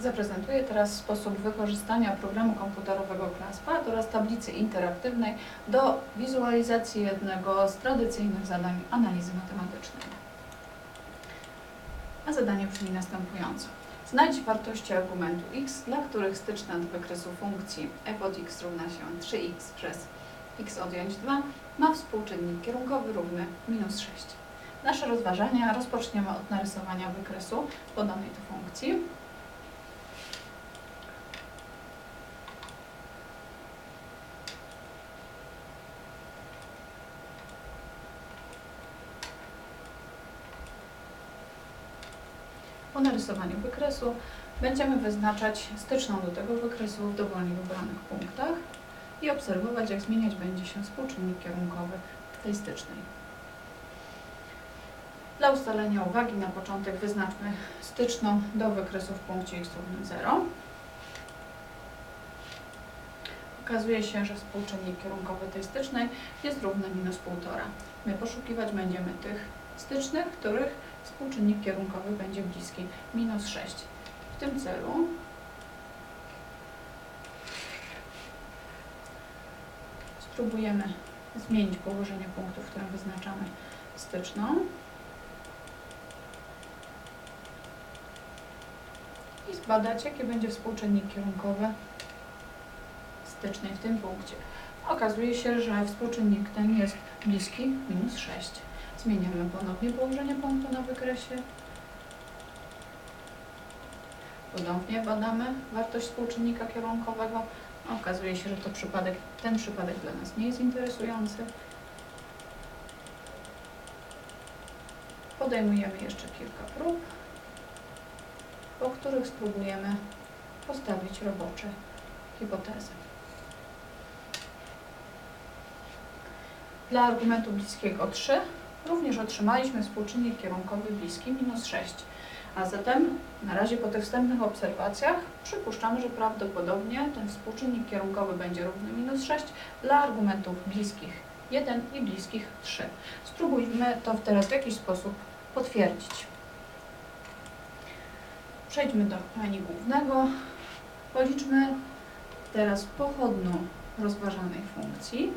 Zaprezentuję teraz sposób wykorzystania programu komputerowego ClassPad oraz tablicy interaktywnej do wizualizacji jednego z tradycyjnych zadań analizy matematycznej. A zadanie brzmi następująco. Znajdź wartości argumentu x, dla których styczna do wykresu funkcji f od x równa się 3x przez x odjąć 2 ma współczynnik kierunkowy równy minus 6. Nasze rozważania rozpoczniemy od narysowania wykresu podanej tu funkcji. Po narysowaniu wykresu będziemy wyznaczać styczną do tego wykresu w dowolnie wybranych punktach i obserwować, jak zmieniać będzie się współczynnik kierunkowy tej stycznej. Dla ustalenia uwagi na początek wyznaczmy styczną do wykresu w punkcie x równym 0. Okazuje się, że współczynnik kierunkowy tej stycznej jest równy minus 1,5. My poszukiwać będziemy tych stycznych, których współczynnik kierunkowy będzie bliski minus 6. W tym celu spróbujemy zmienić położenie punktu, w którym wyznaczamy styczną. I zbadać, jaki będzie współczynnik kierunkowy stycznej w tym punkcie. Okazuje się, że współczynnik ten jest bliski minus 6. Zmieniamy ponownie położenie punktu na wykresie. Ponownie badamy wartość współczynnika kierunkowego. Okazuje się, że to przypadek, ten przypadek dla nas nie jest interesujący. Podejmujemy jeszcze kilka prób, po których spróbujemy postawić robocze hipotezy. Dla argumentu bliskiego 3 również otrzymaliśmy współczynnik kierunkowy bliski minus 6. A zatem na razie po tych wstępnych obserwacjach przypuszczamy, że prawdopodobnie ten współczynnik kierunkowy będzie równy minus 6 dla argumentów bliskich 1 i bliskich 3. Spróbujmy to teraz w jakiś sposób potwierdzić. Przejdźmy do menu głównego. Policzmy teraz pochodną rozważanej funkcji.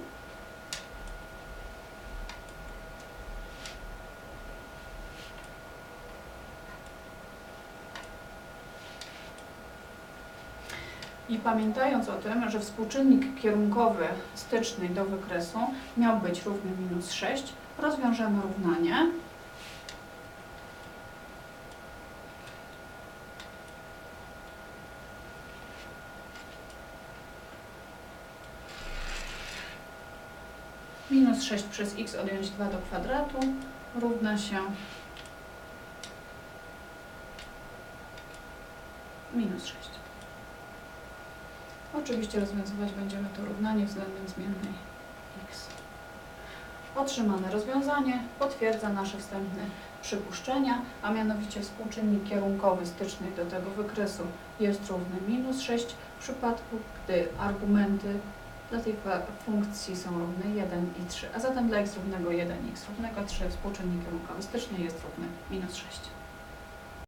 I pamiętając o tym, że współczynnik kierunkowy styczny do wykresu miał być równy minus 6, rozwiążemy równanie. Minus 6 przez x odjąć 2 do kwadratu równa się minus 6. Oczywiście rozwiązywać będziemy to równanie względem zmiennej x. Otrzymane rozwiązanie potwierdza nasze wstępne przypuszczenia, a mianowicie współczynnik kierunkowy styczny do tego wykresu jest równy minus 6 w przypadku, gdy argumenty dla tej funkcji są równe 1 i 3, a zatem dla x równego 1 i x równego 3 współczynnik kierunkowy styczny jest równy minus 6.